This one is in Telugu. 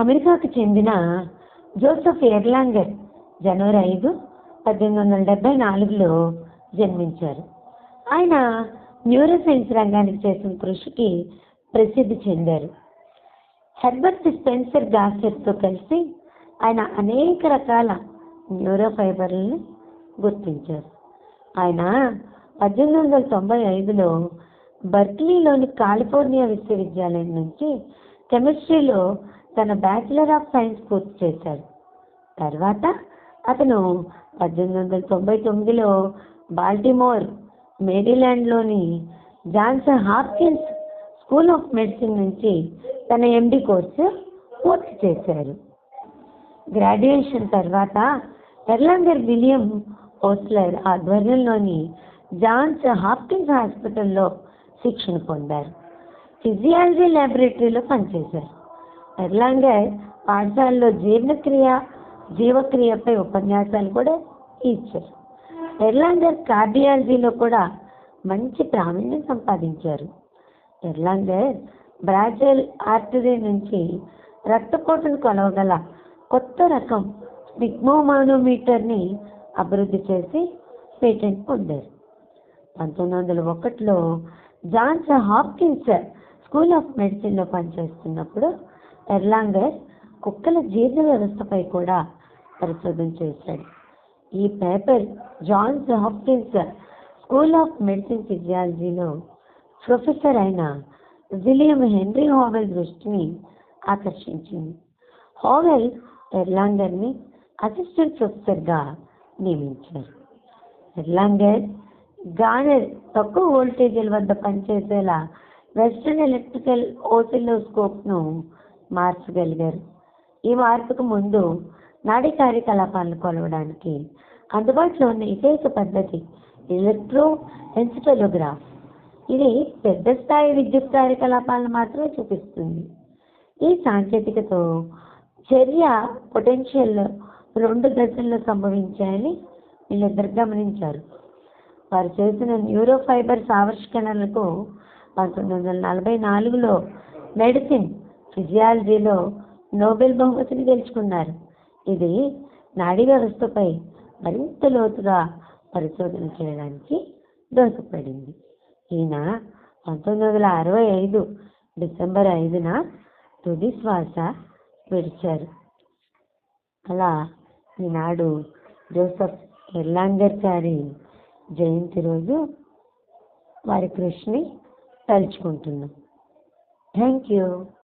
అమెరికాకు చెందిన జోసెఫ్ ఎర్లాంగర్ జనవరి ఐదు పద్దెనిమిది వందల డెబ్బై నాలుగులో జన్మించారు. ఆయన న్యూరో సైన్స్ రంగానికి చేసిన కృషికి ప్రసిద్ధి చెందారు. హెర్బర్ట్ స్పెన్సర్ గాసెట్తో కలిసి ఆయన అనేక రకాల న్యూరో ఫైబర్లను గుర్తించారు. ఆయన పద్దెనిమిది వందల తొంభై ఐదులో బర్క్లీలోని కాలిఫోర్నియా విశ్వవిద్యాలయం నుంచి కెమిస్ట్రీలో తన బ్యాచిలర్ ఆఫ్ సైన్స్ పూర్తి చేశారు తర్వాత అతను పద్దెనిమిది వందల తొంభై తొమ్మిదిలో Baltimore మేరీల్యాండ్లోని Johns Hopkins school of medicine నుంచి తన ఎండి కోర్సు పూర్తి చేశారు. గ్రాడ్యుయేషన్ తర్వాత ఎర్లాంగర్ విలియం హోస్లర్ ఆధ్వర్యంలోని జాన్స్ హాప్కిన్స్ హాస్పిటల్లో శిక్షణ పొందారు. ఫిజియాలజీ ల్యాబొరేటరీలో పనిచేశారు. ఎర్లాంగర్ పాఠశాలలో జీర్ణక్రియ జీవక్రియపై ఉపన్యాసాలు కూడా ఇచ్చారు. ఎర్లాంగర్ కార్డియాలజీలో కూడా మంచి ప్రావీణ్యం సంపాదించారు. ఎర్లాంగర్ బ్రాజిల్ ఆర్టరీ నుంచి రక్తపోటును కొలవగల కొత్త రకం స్పిగ్మోమానోమీటర్ని అభివృద్ధి చేసి పేటెంట్ పొందారు. పంతొమ్మిది వందల ఒకటిలో జాన్స్ హాప్కిన్స్ స్కూల్ ఆఫ్ మెడిసిన్లో పనిచేస్తున్నప్పుడు ఎర్లాంగర్ కుక్కల జీర్ణ వ్యవస్థపై కూడా పరిశోధన చేశాడు. ఈ paper Johns Hopkins school of medicine ఫిజియాలజీలో professor అయిన విలియం హెన్రీ హోవెల్ దృష్టిని ఆకర్షించింది. హోవెల్ ఎర్లాంగర్ని అసిస్టెంట్ ప్రొఫెసర్గా నియమించారు. ఎర్లాంగర్ గానర్ తక్కువ వోల్టేజీల వద్ద పనిచేసేలా వెస్టర్న్ ఎలక్ట్రికల్ ఓసిలోస్కోప్ను మార్చగలిగారు. ఈ మార్పుకు ముందు నాడీ కార్యకలాపాలను కొలవడానికి అందుబాటులో ఉన్న ఏకైక పద్ధతి ఎలక్ట్రో ఎన్సిటోలోగ్రాఫ్ ఇది పెద్ద స్థాయి విద్యుత్ కార్యకలాపాలను మాత్రమే చూపిస్తుంది. ఈ సాంకేతికతో చర్య పొటెన్షియల్ రెండు దశల్లో సంభవించాయని వీళ్ళిద్దరు గమనించారు. వారు చేసిన న్యూరో ఫైబర్స్ ఆవిష్కరణలకు పంతొమ్మిది వందల నలభై నాలుగులో మెడిసిన్ ఫిజియాలజీలో నోబెల్ బహుమతిని గెలుచుకున్నారు. ఇది నాడీ వ్యవస్థపై మరింత లోతుగా పరిశోధన చేయడానికి దోహదపడింది. ఈయన పంతొమ్మిది వందల అరవై ఐదు డిసెంబర్ ఐదున తుది శ్వాస విడిచారు. అలా ఈనాడు జోసఫ్ ఎర్లాంగర్ గారి జయంతి రోజు వారి కృషిని తలుచుకుంటున్నాం. Thank you